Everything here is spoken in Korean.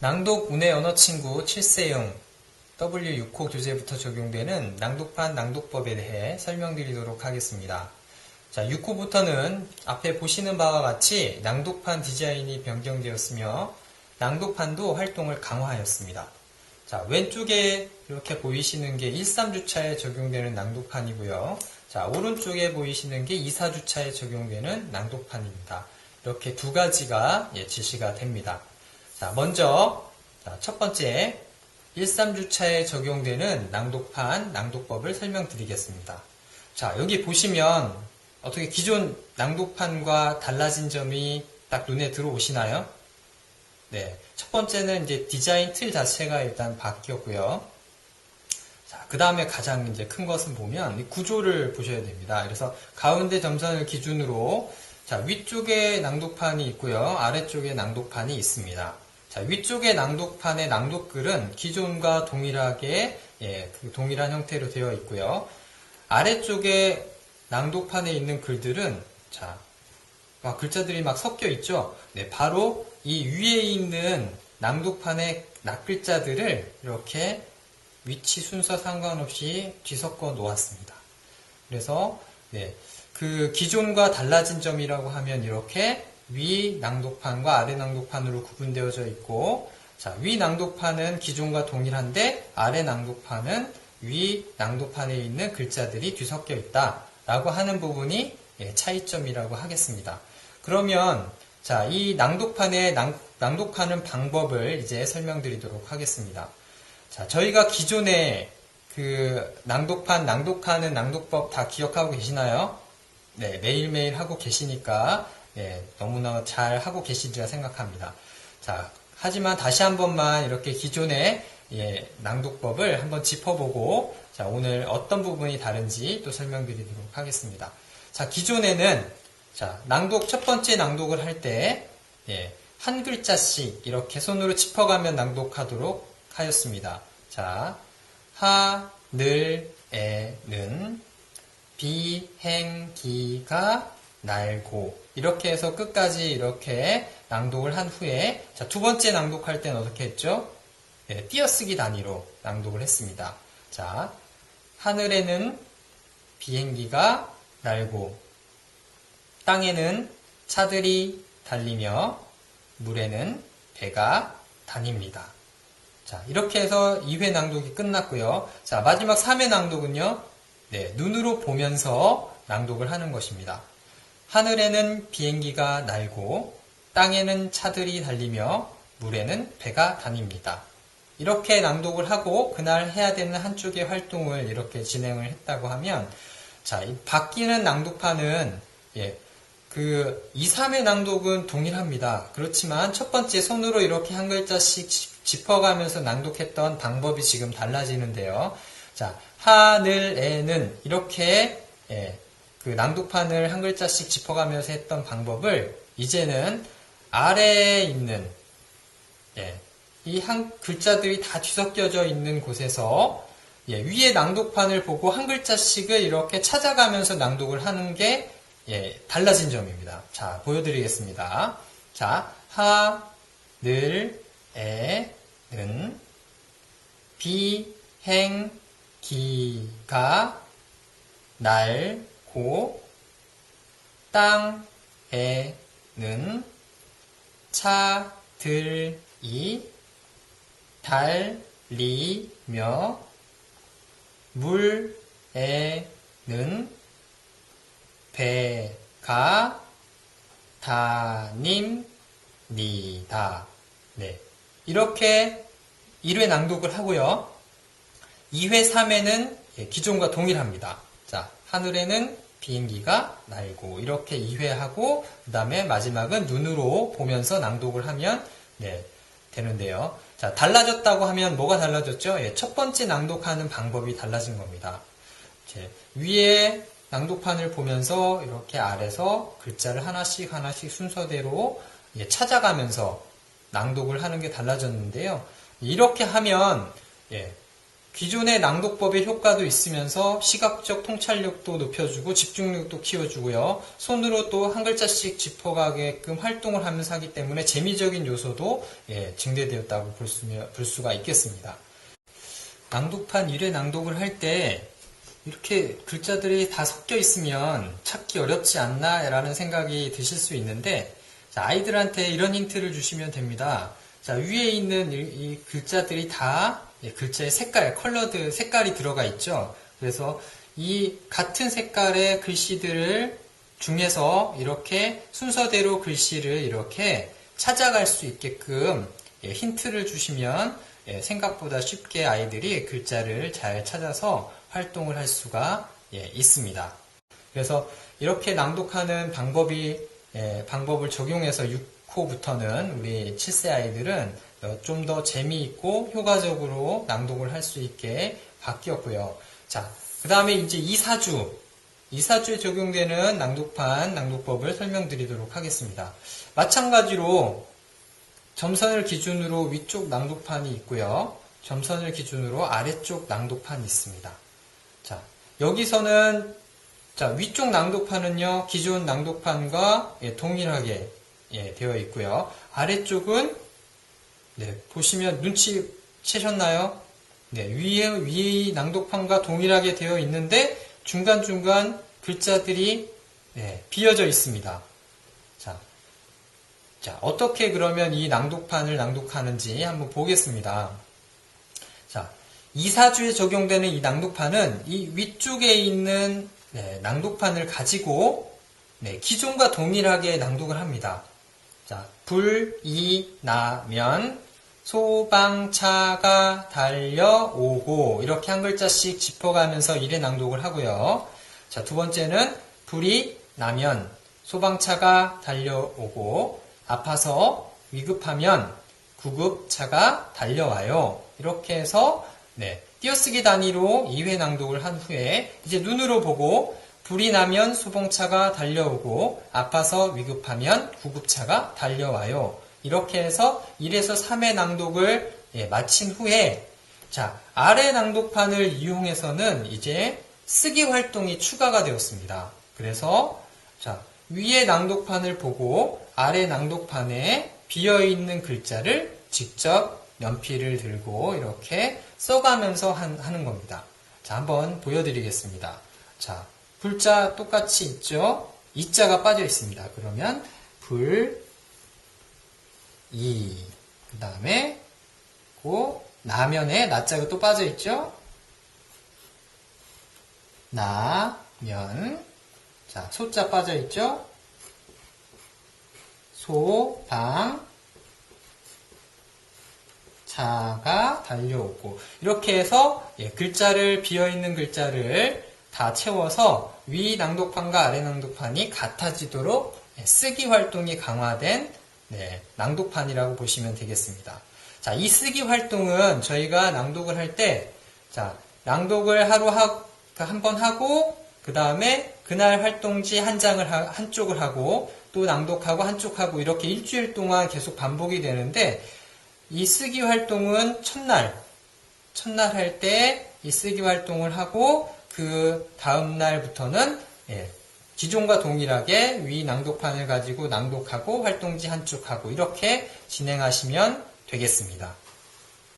낭독 운의 언어 친구 7세형 W6호 교재부터 적용되는 낭독판 낭독법에 대해 설명드리도록 하겠습니다. 자, 6호부터는 앞에 보시는 바와 같이 낭독판 디자인이 변경되었으며 낭독판도 활동을 강화하였습니다. 자, 왼쪽에 이렇게 보이시는 게 1, 3주차에 적용되는 낭독판이고요. 자, 오른쪽에 보이시는 게 2, 4주차에 적용되는 낭독판입니다. 이렇게 두 가지가 예, 지시가 됩니다. 자, 먼저 자, 첫 번째 1, 3주차에 적용되는 낭독판, 낭독법을 설명드리겠습니다. 자, 여기 보시면 어떻게 기존 낭독판과 달라진 점이 딱 눈에 들어오시나요? 네. 첫 번째는 이제 디자인 틀 자체가 일단 바뀌었고요. 자, 그 다음에 가장 이제 큰 것은 보면 이 구조를 보셔야 됩니다. 그래서 가운데 점선을 기준으로 자, 위쪽에 낭독판이 있고요. 아래쪽에 낭독판이 있습니다. 자, 위쪽의 낭독판의 낭독글은 기존과 동일하게 예, 그 동일한 형태로 되어 있고요. 아래쪽에 낭독판에 있는 글들은 자, 막 글자들이 막 섞여 있죠. 네, 바로 이 위에 있는 낭독판의 낱글자들을 이렇게 위치 순서 상관없이 뒤섞어 놓았습니다. 그래서 네, 그 기존과 달라진 점이라고 하면 이렇게 위 낭독판과 아래 낭독판으로 구분되어져 있고 자, 위 낭독판은 기존과 동일한데 아래 낭독판은 위 낭독판에 있는 글자들이 뒤섞여 있다 라고 하는 부분이 예, 차이점이라고 하겠습니다. 그러면 자, 이 낭독판의 낭, 낭독하는 방법을 이제 설명드리도록 하겠습니다. 자, 저희가 기존에 그 낭독판, 낭독하는 낭독법 다 기억하고 계시나요? 네, 매일매일 하고 계시니까 네, 너무나 잘 하고 계시리라 생각합니다. 자, 하지만 다시 한 번만 이렇게 기존의 예, 낭독법을 한번 짚어보고 자, 오늘 어떤 부분이 다른지 또 설명드리도록 하겠습니다. 자, 기존에는 자, 낭독 첫 번째 낭독을 할때 예, 한 글자씩 이렇게 손으로 짚어가며 낭독하도록 하였습니다. 자, 하늘에는 비행기가 날고 이렇게 해서 끝까지 이렇게 낭독을 한 후에 자, 두 번째 낭독할 때는 어떻게 했죠? 네, 띄어쓰기 단위로 낭독을 했습니다. 자, 하늘에는 비행기가 날고 땅에는 차들이 달리며 물에는 배가 다닙니다. 자, 이렇게 해서 2회 낭독이 끝났고요. 자, 마지막 3회 낭독은요. 네, 눈으로 보면서 낭독을 하는 것입니다. 하늘에는 비행기가 날고 땅에는 차들이 달리며 물에는 배가 다닙니다. 이렇게 낭독을 하고 그날 해야 되는 한쪽의 활동을 이렇게 진행을 했다고 하면 자, 바뀌는 낭독판은 예, 그 2, 3의 낭독은 동일합니다. 그렇지만 첫 번째 손으로 이렇게 한 글자씩 짚어가면서 낭독했던 방법이 지금 달라지는데요. 자, 하늘에는 이렇게 예, 그 낭독판을 한 글자씩 짚어가면서 했던 방법을 이제는 아래에 있는 예, 이 한 글자들이 다 뒤섞여져 있는 곳에서 예, 위에 낭독판을 보고 한 글자씩을 이렇게 찾아가면서 낭독을 하는 게 예, 달라진 점입니다. 자, 보여드리겠습니다. 자, 하, 늘, 에, 는, 비, 행, 기가, 날, 고, 땅, 에, 는, 차, 들, 이, 달리며, 물, 에, 는, 배가 다닙니다. 네. 이렇게 1회 낭독을 하고요. 2회, 3회는 예, 기존과 동일합니다. 자, 하늘에는 비행기가 날고 이렇게 2회 하고 그 다음에 마지막은 눈으로 보면서 낭독을 하면 네, 되는데요. 자, 달라졌다고 하면 뭐가 달라졌죠? 예, 첫 번째 낭독하는 방법이 달라진 겁니다. 위에 낭독판을 보면서 이렇게 아래서 글자를 하나씩 하나씩 순서대로 찾아가면서 낭독을 하는 게 달라졌는데요. 이렇게 하면 예, 기존의 낭독법의 효과도 있으면서 시각적 통찰력도 높여주고 집중력도 키워주고요. 손으로 또 한 글자씩 짚어가게끔 활동을 하면서 하기 때문에 재미적인 요소도 예, 증대되었다고 볼, 수, 볼 수가 있겠습니다. 낭독판 1회 낭독을 할 때 이렇게 글자들이 다 섞여 있으면 찾기 어렵지 않나 라는 생각이 드실 수 있는데 자, 아이들한테 이런 힌트를 주시면 됩니다. 자, 위에 있는 이, 이 글자들이 다 예, 글자의 색깔, 컬러드 색깔이 들어가 있죠. 그래서 이 같은 색깔의 글씨들을 중에서 이렇게 순서대로 글씨를 이렇게 찾아갈 수 있게끔 예, 힌트를 주시면 예, 생각보다 쉽게 아이들이 글자를 잘 찾아서 활동을 할 수가 예, 있습니다. 그래서 이렇게 낭독하는 방법이 예, 방법을 적용해서 6호부터는 우리 7세 아이들은 어, 좀 더 재미있고 효과적으로 낭독을 할 수 있게 바뀌었고요. 자, 그 다음에 이제 2사주. 2사주에 적용되는 낭독판, 낭독법을 설명드리도록 하겠습니다. 마찬가지로 점선을 기준으로 위쪽 낭독판이 있고요. 점선을 기준으로 아래쪽 낭독판이 있습니다. 자, 여기서는 자, 위쪽 낭독판은요, 기존 낭독판과 예, 동일하게 예, 되어 있고요. 아래쪽은 네, 보시면 눈치 채셨나요? 네, 위에 위의 낭독판과 동일하게 되어 있는데 중간중간 글자들이 네, 비어져 있습니다. 자, 자, 어떻게 그러면 이 낭독판을 낭독하는지 한번 보겠습니다. 자, 이사주에 적용되는 이 낭독판은 이 위쪽에 있는 네, 낭독판을 가지고 네, 기존과 동일하게 낭독을 합니다. 자, 불, 이, 나면, 소방차가 달려오고, 이렇게 한 글자씩 짚어가면서 일의 낭독을 하고요. 자, 두 번째는 불이 나면, 소방차가 달려오고, 아파서 위급하면 구급차가 달려와요. 이렇게 해서, 네, 띄어쓰기 단위로 2회 낭독을 한 후에, 이제 눈으로 보고, 불이 나면 소방차가 달려오고 아파서 위급하면 구급차가 달려와요. 이렇게 해서 1에서 3회 낭독을 예, 마친 후에 자 아래 낭독판을 이용해서는 이제 쓰기 활동이 추가가 되었습니다. 그래서 자 위에 낭독판을 보고 아래 낭독판에 비어 있는 글자를 직접 연필을 들고 이렇게 써가면서 한, 하는 겁니다. 자 한번 보여드리겠습니다. 자 불자 똑같이 있죠? 이자가 빠져 있습니다. 그러면 불, 이, 그 다음에 고 나면에 나자가 또 빠져 있죠? 나 면 자 소자 빠져 있죠? 소방 차가 달려오고 이렇게 해서 예, 글자를 비어 있는 글자를 다 채워서 위 낭독판과 아래 낭독판이 같아지도록 쓰기 활동이 강화된 네, 낭독판이라고 보시면 되겠습니다. 자, 이 쓰기 활동은 저희가 낭독을 할 때, 자, 낭독을 하루 하, 한번 하고, 그 다음에 그날 활동지 한 장을, 하, 한쪽을 하고, 또 낭독하고 한쪽 하고, 이렇게 일주일 동안 계속 반복이 되는데, 이 쓰기 활동은 첫날, 첫날 할 때 이 쓰기 활동을 하고, 그 다음 날부터는 예, 기존과 동일하게 위 낭독판을 가지고 낭독하고 활동지 한쪽 하고 이렇게 진행하시면 되겠습니다.